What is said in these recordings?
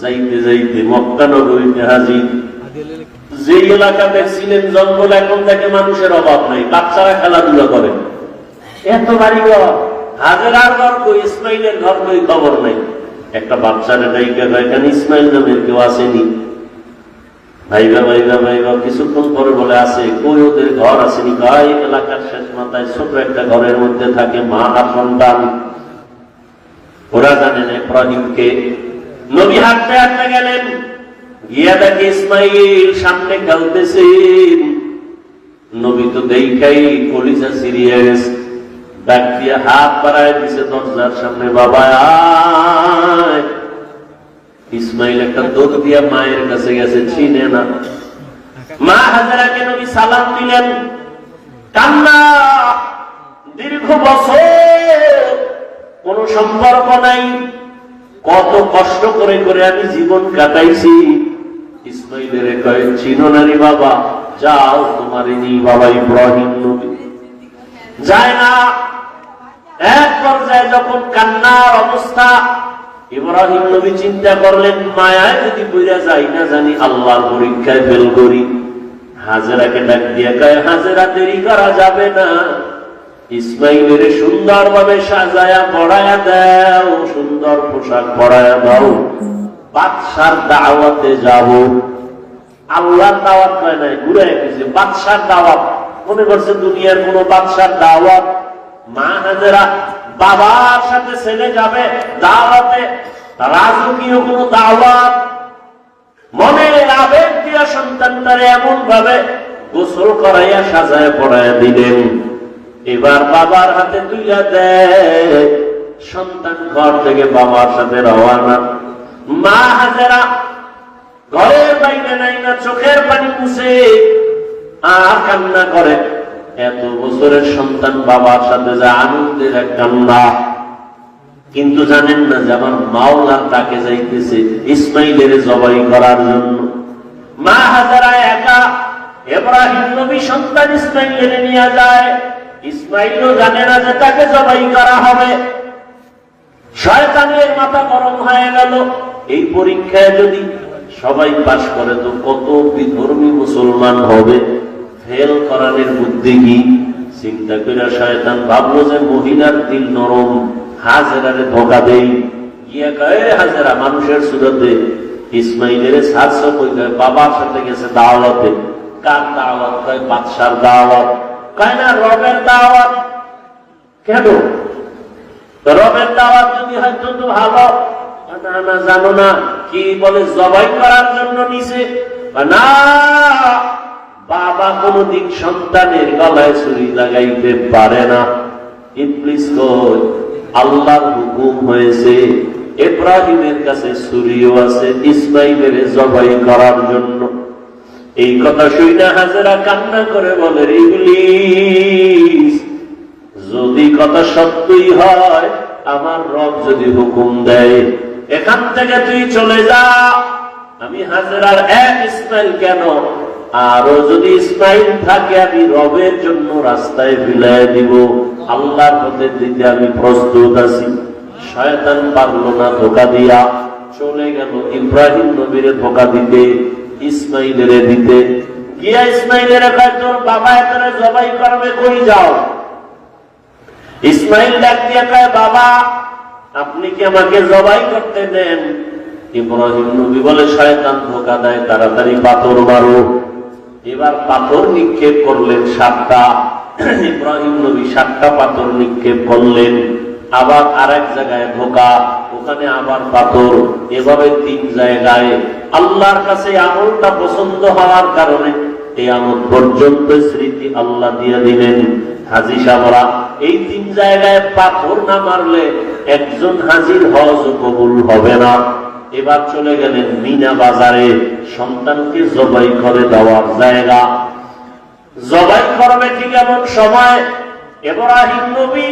যাইতে যাইতে মক্কা নগরীতে হাজির। যে এলাকা দেখছিলেন জঙ্গল, এখন থেকে মানুষের অভাব নাই, বাচ্চারা খেলাধুলা করে। এত বাড়ি ঘর, হাজার ঘর কই ইসমাইলের ঘর কই খবর নাই। একটা বাচ্চারা ডাইকা এখানে ইসমাইল নামের কেউ আসেনি? ভাইবা ভাইবা ভাইবা কিছুক্ষণ পরে বলে, আছে, কই ওদের ঘর আসেনি? গায়ে এলাকার শেষ মাথায় ছোট একটা ঘরের মধ্যে থাকে মা আর সন্তান। ওরা জানেন ইব্রাহিমকে নবী হাঁটতে হাঁটতে গেলেন। গিয়া দেখে ইসমাইল সামনে খেলতেছেন নবী তো দেখাই কলিজা সিরিয়া ডাক দিয়ে হাত বাড়ায় দিছে দরজার সামনে, বাবা ইসমাইল একটা দৌড় দিয়া মায়ের কাছে গেছে চিনে না। মা হাজারাকে নবী সালাম দিলেন, কান্না, দীর্ঘ বছর কোন সম্পর্ক নাই। কত কষ্ট করে করে আমি জীবন কাটাইছি। ইসমাইলের কয়ে, চিনো নারী বাবা, যাও তোমার নি বাবা ইব্রাহিম নবী। যায় না। এক পর্যায়ে যখন কান্নার অবস্থা, ইব্রাহিম নবী চিন্তা করলেন, মায়ায় যদি বুঝা যাই না জানি আল্লাহর পরীক্ষায় ফেল করি। হাজেরাকে ডাক দিয়ে কয়, হাজেরা, দেরি করা যাবে না। ইসমাইলের সুন্দর ভাবে সাজায়া পড়ায়া দাও, সুন্দর পোশাক পড়ায়া দাও। বাদশার দাওয়াতে যাব। আল্লাহর দাওয়াত কয় নাই, ঘুরে গেছে। বাদশার দাওয়াত। মনে করছে দুনিয়ার কোন বাদশার দাওয়াত? মা হাজেরা বাবার সাথে ছেলে যাবে দাওয়াতে, রাজকীয় কোন দাওয়াত? মনে আবেগ দিয়া সন্তানটারে এমন ভাবে গোসল করাইয়া সাজায় পড়াইয়া দিলেন। এবার বাবার হাতে তুইলা দেয় সন্তান ঘর থেকে বাবার সাথে রওয়ানা মা হাজেরা ঘরের বাইরে নাই না, চোখের পানি মুছে আর কান্না করে। এত বছরের সন্তান বাবার সাথে যা আনন্দের এক কান্না। কিন্তু জানেন না যে আমার মাওলার তাকে যাইতেছে ইসমাইলের জবাই করার জন্য। মা হাজারা একা, এব্রাহিম নবী সন্তান ইসমাইলের নিয়ে যায়। ইসমাইলও জানে না যে তাকে জবাই করা হবে। শয়তানের মাথা গরম হয়ে গেল। এই পরীক্ষায় যদি সবাই পাশ করে, তো কত বিধর্মী মুসলমান হবে? ফেল করানোর বুদ্ধি কি? চিন্তা করে শয়তান ভাবলো যে মহিলার দিল নরম, হাজেরারে ধোকা দেই। গিয়া হাজেরা, মানুষের সুরতে ইসমাইলের সাতশো বাবার সাথে গেছে দাওয়াতে। কার দাওয়াত বাদশার দাওয়াত। কয় রবের দাওয়াত কেন? রবের দাওয়াত যদি হয়তো তো ভালো। না জানো না কি বলে জবাই করার জন্য নিছে? না, বাবা সন্তানের গলায় ছুরি লাগাইতে পারে না। ইবলিস কই? আল্লাহর হুকুম হয়েছে, ইব্রাহিমের কাছে ছুরিও আছে, ইসমাইলের জবাই করার জন্য। এই কথা শুইনা হাজেরা কান্না করে বলে ইবলিস, যদি কথা সত্যই হয়, আমার রব যদি হুকুম দেয়, এখান থেকে তুই চলে যা। আমি হাজরার এক ইসমাইল কেন? আরও যদি ইসমাইল থাকে, আমি রবের জন্য রাস্তায় বিলাই দিব। আল্লাহর পথে দিতে আমি প্রস্তুত আছি। শয়তান পারল না ধোকা দিয়া। চলে গেল ইব্রাহিম নবীরে ধোকা দিতে। দিতে। গিয়া ইসমাইলের বাবা জবাই করবে যাও? ইসমাইল বাবা, আপনি কি আমাকে জবাই করতে দেন? ইব্রাহিম নবী বলে, শয়তান ধোকা দেয়, তাড়াতাড়ি পাথর মারো। এবার পাথর নিক্ষেপ করলেন সাতটা। ইব্রাহিম নবী সাতটা পাথর নিক্ষেপ করলেন। আবার আরেক জায়গায় ধোকা, ওখানে আবার পাথর, এভাবে তিন জায়গায়। আল্লাহর কাছে আমলটা পছন্দ হওয়ার কারণে এই আমল পর্যন্ত স্মৃতি আল্লাহ দিয়ে দিলেন। হাজি সাহরা এই তিন জায়গায় পাথর না মারলে একজন হাজির হজ কবুল হবে না। এবার চলে গেলেন মিনা বাজারে, সন্তানকে জবাই করে দেওয়ার জায়গা। জবাই করবে ঠিক এমন সময় এব্রাহিম নবী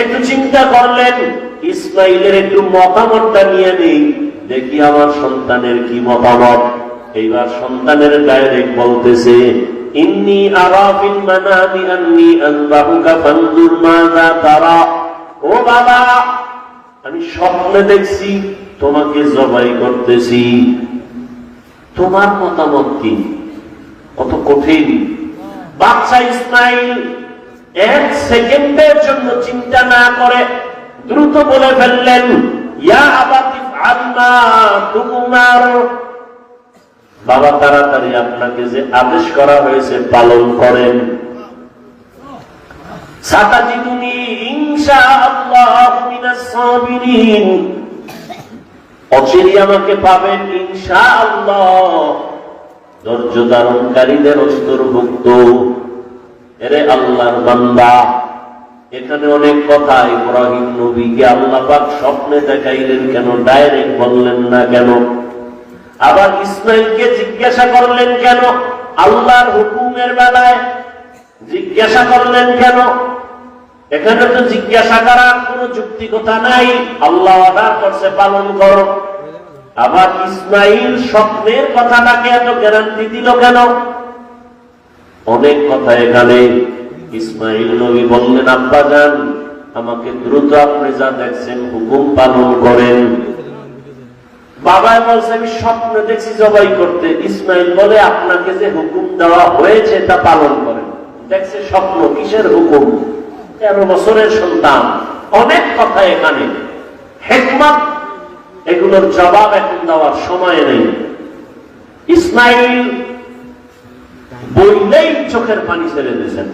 একটু চিন্তা করলেন, ইসমাইলের একটু মতামতটা নিয়ে নেই। দেখি আমার সন্তানের কি মতামত। এইবার সন্তানের ডাইরেক্ট বলতেছে ও আমি স্বপ্নে দেখছি, তোমাকে জবাই করতেছি। তোমার মতামত কি? কত কঠিন। বাচ্চা ইসমাইল এক সেকেন্ডের জন্য চিন্তা না করে দ্রুত বলে ফেললেন বাবা তাড়াতাড়ি আপনাকে যে আদেশ করা হয়েছে পালন করেন। আমাকে পাবেন ইনশাআল্লাহ। ধৈর্য ধারণকারীদের অন্তর্ভুক্ত। এরে আল্লাহর বান্দা, এখানে অনেক কথা। ইব্রাহিম নবীকে আল্লাহ পাক স্বপ্নে দেখাইলেন কেন? ডাইরেক্ট বললেন না কেন? আবার ইসমাইলকে জিজ্ঞাসা করলেন কেন? আল্লাহর হুকুমের বেলায় জিজ্ঞাসা করলেন কেন? এখানে তো জিজ্ঞাসা করার কোন যুক্তিকতা নাই। আল্লাহ অর্ডার করছে, পালন করো। আবার ইসমাইল স্বপ্নের কথাটাকে এত গ্যারান্টি দিল কেন? অনেক কথা এখানে। ইসমাইল নবী বললেন, আব্বা যান আমাকে দ্রুত আপনি যা দেখছেন, হুকুম পালন করেন। বাবা বলছে, আমি স্বপ্ন দেখছি জবাই করতে। ইসমাইল বলে, আপনাকে যে হুকুম দেওয়া হয়েছে, তা পালন করেন। দেখছে স্বপ্ন কিসের হুকুম? তেরো বছরের সন্তান। অনেক কথা এখানে। হেকমত, এগুলোর জবাব এখন দেওয়ার সময় নেই। ইসমাইল চোখের পানি ছেড়ে দিয়েছেন।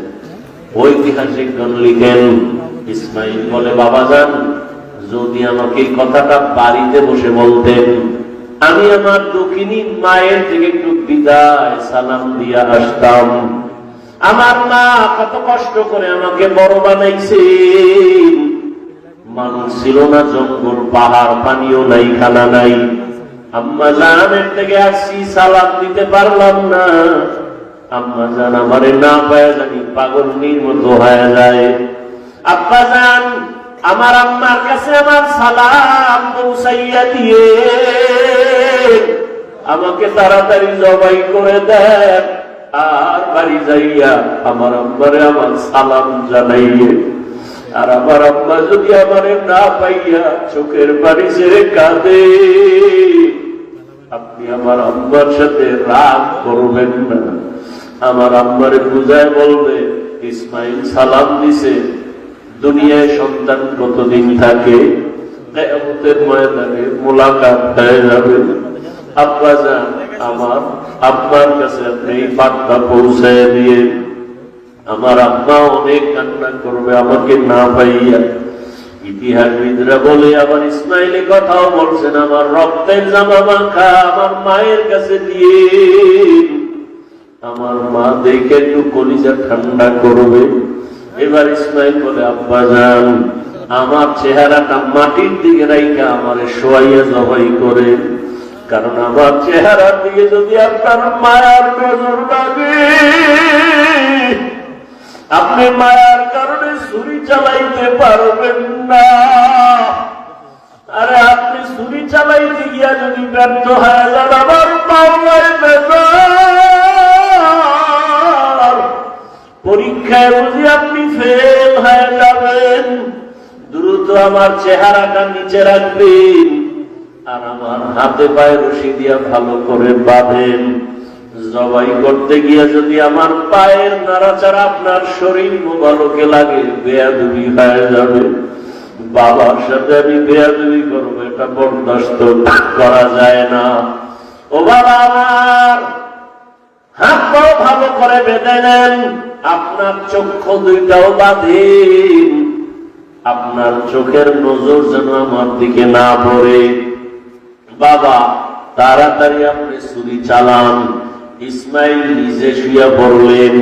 লিখেন, ইসমাইল বলে, বাবা যান, যদি আমাকে কথাটা বাড়িতে বসে বলতেন, আমি আমার দক্ষিণী মায়ের থেকে একটু বিদায় সালাম দিয়া আসতাম। আমার মা কত কষ্ট করে আমাকে বড় বানাইছে মানুষ ছিল না জঙ্গল, পাহাড়, পানিও নাই, খানা নাই। জানের থেকে আসছি, সালাম দিতে পারলাম না। আম্মা জান, আমারে না পায় জানি পাগলনির মতো হয়ে যায়। আব্বা জান, আমার আম্মার কাছে আমার সালাম পৌঁছাইয়া দিয়ে আমাকে তাড়াতাড়ি জবাই করে দেন। আর বাড়ি যাইয়া আমার আম্মারে আমার সালাম জানাইয়ে, আর আমার আম্মা যদি আমারে না পাইয়া চোখের বাড়ি ছেড়ে কাঁদে, আপনি আমার আম্মার সাথে রাগ করবেন না। আমার আম্মারে বুঝায় বলবে, ইসমাইল সালাম দিছে, দুনিয়ায় সন্তান কতদিন থাকে? আমার কাছে আমার অনেক কান্না করবে, আমাকে না ইতিহাসবিদরা বলে আবার ইসমাইলের কথাও বলছেন, আমার রক্তের জামা মাখা আমার মায়ের কাছে দিয়ে। আমার মা দেখে একটু কলিজা ঠান্ডা করবে। এবার ইসমাইল বলে, আব্বা যান আমার চেহারাটা মাটির দিকে রাইকা আমার শোয়াইয়া জবাই করে। কারণ আমার চেহারার দিকে যদি আপনার মায়ার নজর লাগে, আপনি মায়ার কারণে ছুরি চালাইতে পারবেন না। আরে, আপনি ছুরি চালাইতে গিয়া যদি ব্যর্থ হয়ে যান আমার চেহারাটা নিচে রাখবেন আর আমার হাতে পায়ে রশি দিয়া ভালো করে বাঁধেন। জবাই করতে গিয়ে যদি আমার পায়ের নাড়াচাড়া আপনার শরীর মোবালকে লাগে, বেয়াদুবি হয়ে যাবে। বাবার সাথে আমি বেয়াদুবি করব, এটা বরদাস্ত করা যায় না। ও বাবা আমার হাত ভালো করে বেঁধে নেন। আপনার চক্ষু দুইটাও বাঁধেন। আপনার চোখের নজর যেন আমার দিকে না পড়ে। বাবা, তাড়াতাড়ি আপনি ছুরি চালান। ইসমাইল নিজে শুয়া পড়লেন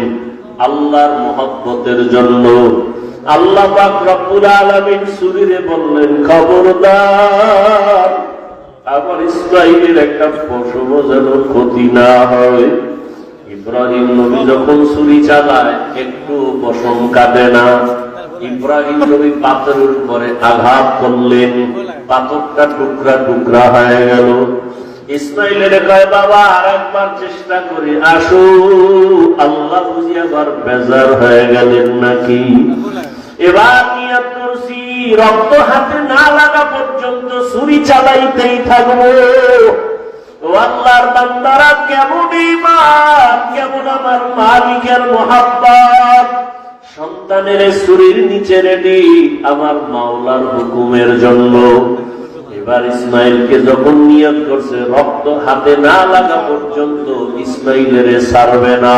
আল্লাহর মহব্বতের জন্য। আল্লাহ রব্বুল আলামিন ছুরিরে বললেন, খবরদার, আমার ইসমাইলের একটা পশম যেন ক্ষতি না হয়। ইব্রাহিম নবী যখন ছুরি চালায় একটু পশম কাটে না। ইব্রাহিম নবী পাথরের উপরে আঘাত করলেন পাথরটা টুকরা টুকরা হয়ে গেল। ইসমাইলের কয়, বাবা আর একবার চেষ্টা আল্লাহ বুঝি আবার বেজার হয়ে গেলেন নাকি? এবার নিয়ত রক্ত হাতে না লাগা পর্যন্ত ছুরি চালাইতেই থাকব। বান্দারা, কেমন কেমন আমার মালিকের মোহাব্বত। সন্তানের ছুরির নিচে রেডি আমার মাওলার হুকুমের জন্য। এবার ইসমাইলকে যখন নিয়ত করছে, রক্ত হাতে না লাগা পর্যন্ত ইসমাইলের সারবে না।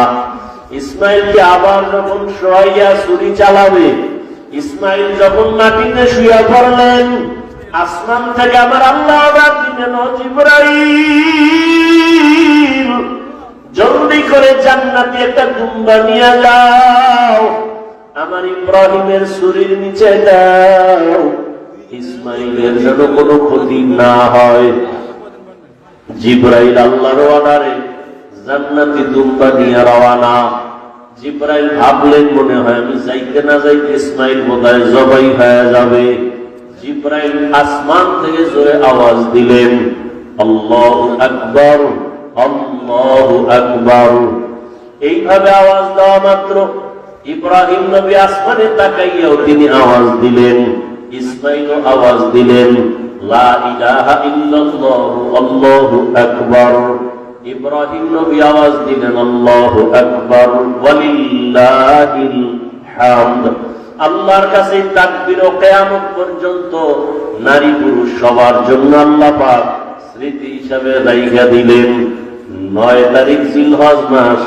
ইসমাইলকে আবার যখন শোয়াইয়া ছুরি চালাবে, ইসমাইল যখন মাটিতে শুয়ে পড়লেন, আসমান থেকে আমার আল্লাহ আবার দিলেন জলদি করে জান্নাতি একটা গুম্বা নিয়ে যাও। আমার ইব্রাহিমের শরীর নিচে দাও। ইসমাইলের যেন কোনো ক্ষতি না হয়। জিব্রাইল আল্লাহ অর্ডারে জান্নাতি দুম্বা নিয়ে রওয়ানা জিব্রাইল ভাবলেন, মনে হয় আমি যাইতে না যাইতে ইসমাইল বোধহয় জবাই হয়ে যাবে। জিব্রাইল আসমান থেকে জোরে আওয়াজ দিলেন, আল্লাহ আকবর আল্লাহ আকবর। এইভাবে আওয়াজ দেওয়া মাত্র ইব্রাহিম নবী আসমানে তাকাইয়াও তিনি আওয়াজ দিলেন ইসমাইল আওয়াজ দিলেন, লা ইলাহা আল্লাহু আকবার। ইব্রাহিম নবী আওয়াজ দিলেন, আল্লাহু আকবার, ওয়ালিল্লাহিল হামদ। আল্লাহর কাছে তাকবীর ও কিয়ামত পর্যন্ত নারী পুরুষ সবার জন্য আল্লাহ পাক স্মৃতি হিসাবে রাইখা দিলেন। নয় তারিখ জিলহজ মাস,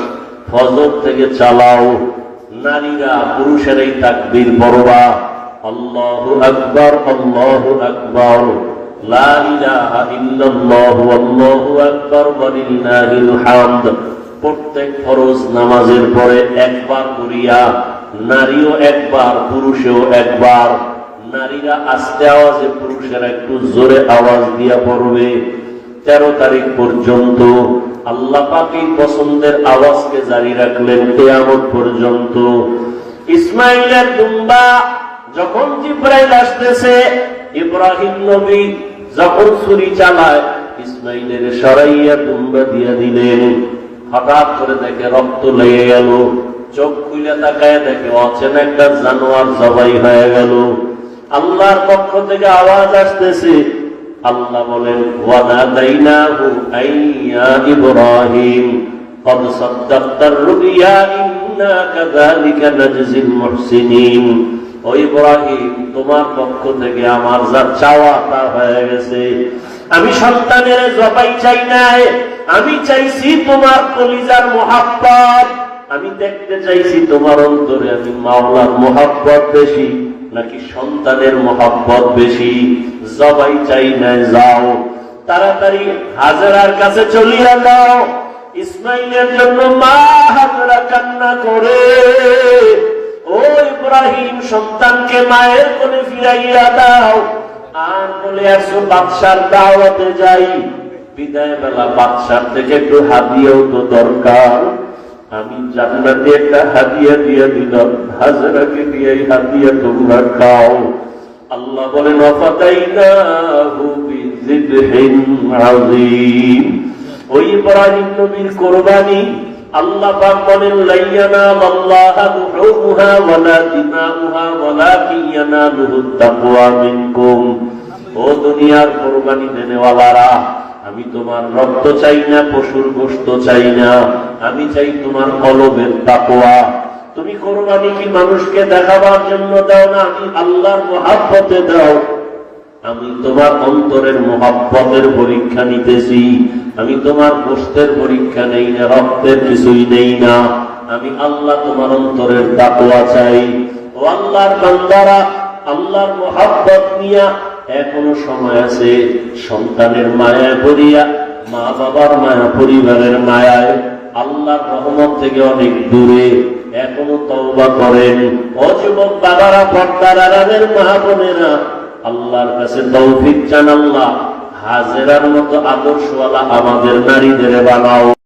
ফজর থেকে চালাও। নারীরা পুরুষের এই তাকবীর পড়বা। আল্লাহু আকবার আল্লাহু আকবার। লা ইলাহা ইল্লাল্লাহ, আল্লাহু আকবার, ওয়ালিল্লাহিল হামদ। প্রত্যেক ফরজ নামাজের পরে একবার করিয়া নারীও একবার, পুরুষেও একবার। নারীরা আস্তে আওয়াজে পুরুষেরা একটু জোরে আওয়াজ দিয়া পড়বে। তেরো তারিখ পর্যন্ত আল্লাহ পাকি পছন্দের আওয়াজকে জারি রাখলেন কেয়ামত পর্যন্ত। ইসমাইলের দুম্বা যখন জিব্রাইল আসতেছে, ইব্রাহিম নবী যখন ছুরি চালায়, ইসমাইলের সরাইয়া দুম্বা দিয়া দিলেন। হঠাৎ করে দেখে রক্ত লেগে গেল, চোখ খুলে তাকায় দেখে অচেনা একটা জানোয়ার জবাই হয়ে গেল। আল্লাহর পক্ষ থেকে আওয়াজ আসতেছে আল্লাহ বলেন ওয়ানাদাইনাহু আইয়া ইব্রাহিম قد صدقت الرؤيا إنا كذلك نجزي المحسنين ও ইব্রাহিম তোমার পক্ষ থেকে আমার যা চাওয়া তা হয়ে গেছে আমি সন্তানের জবাই চাই নাই আমি চাইছি তোমার কলিজার মোহাব্বত আমি দেখতে চাইছি তোমার অন্তরে আমি মাওলার মোহাব্বত বেশি নাকি সন্তানের মোহাব্বত বেশি জবাই চাই না, যাও। তাড়াতাড়ি হাজারার কাছে চলিয়া যাও। ইসমাইলের জন্য মা হাজারা কান্না করে। ও ইব্রাহিম, সন্তানকে মায়ের কোলে ফিরাইয়া দাও। আর বলে আসো বাদশার দাওয়াতে যাই। বিদায় বেলা বাদশার থেকে একটু হাদিয়াও তো দরকার। আমি জান্নাতে একটা হাদিয়া দিয়ে দিলাম। হাজারাকে দিয়ে হাদিয়া তোমরা খাও। আল্লাহ বলেন ওই ইব্রাহিম নবীর কোরবানি আল্লাহ বলেন, লাইয়ানা আল্লাহা ও দুনিয়ার কোরবানি দেনেওয়ালারা, আমি তোমার রক্ত চাই না, পশুর গোশত চাই না, আমি চাই তোমার কলবের তাকওয়া। তুমি কোরবানি কি মানুষকে দেখাবার জন্য দাও না, আমি আল্লাহর মহাব্বতে দাও। আমি তোমার অন্তরের মহাব্বতের পরীক্ষা নিতেছি। আমি তোমার গোষ্ঠের পরীক্ষা নেই না, রক্তের কিছুই নেই না। আমি আল্লাহ তোমার অন্তরের তাকওয়া চাই। ও আল্লাহর বান্দারা, আল্লাহর মহাব্বত নিয়া এখনও সময় আছে সন্তানের মায়া পড়িয়া মা বাবার মায়া, পরিবারের মায়ায়। আল্লাহর রহমত থেকে অনেক দূরে। এখনও তওবা করেন। ও যুবক বাবারা, পর্দার আরামের মা বোনেরা, আল্লাহর কাছে তৌফিক জান আল্লাহ। হাজেরার মতো আদর্শওয়ালা আমাদের নারীদের বানাও।